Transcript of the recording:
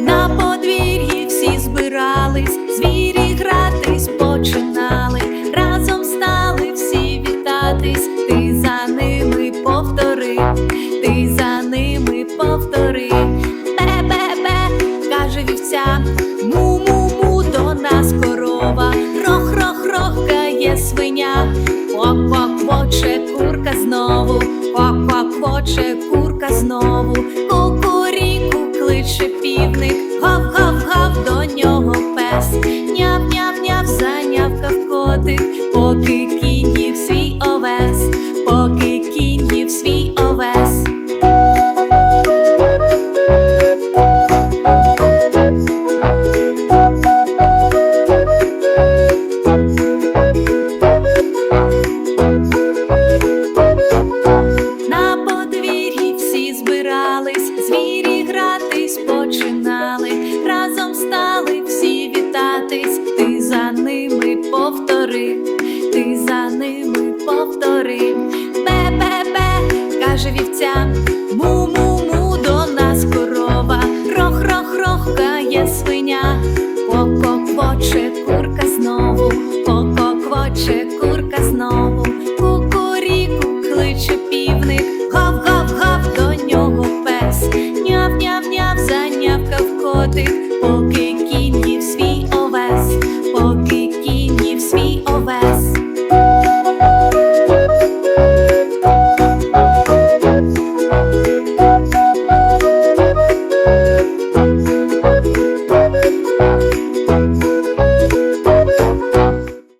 На подвір'ї всі збирались, звірі гратись починали, разом стали всі вітатись, ти за ними повтори, ти за ними повтори. Бе-бе-бе, каже вівця, му-му-му до нас корова, рох-рох-рох кає свиня, квак-квак-квоче курка знову, квак-квак-квоче курка знову, кукуріку кличе півник, гори, ти за ними повтори, Бе-бе-бе, каже вівця, му-му-му до нас корова, рох рох рохкає свиня, пококвоче курка знову, пококвоче курка знову, кукуріку кличе півник, гав-гав-гав до нього пес, няв-няв-няв, занявка в.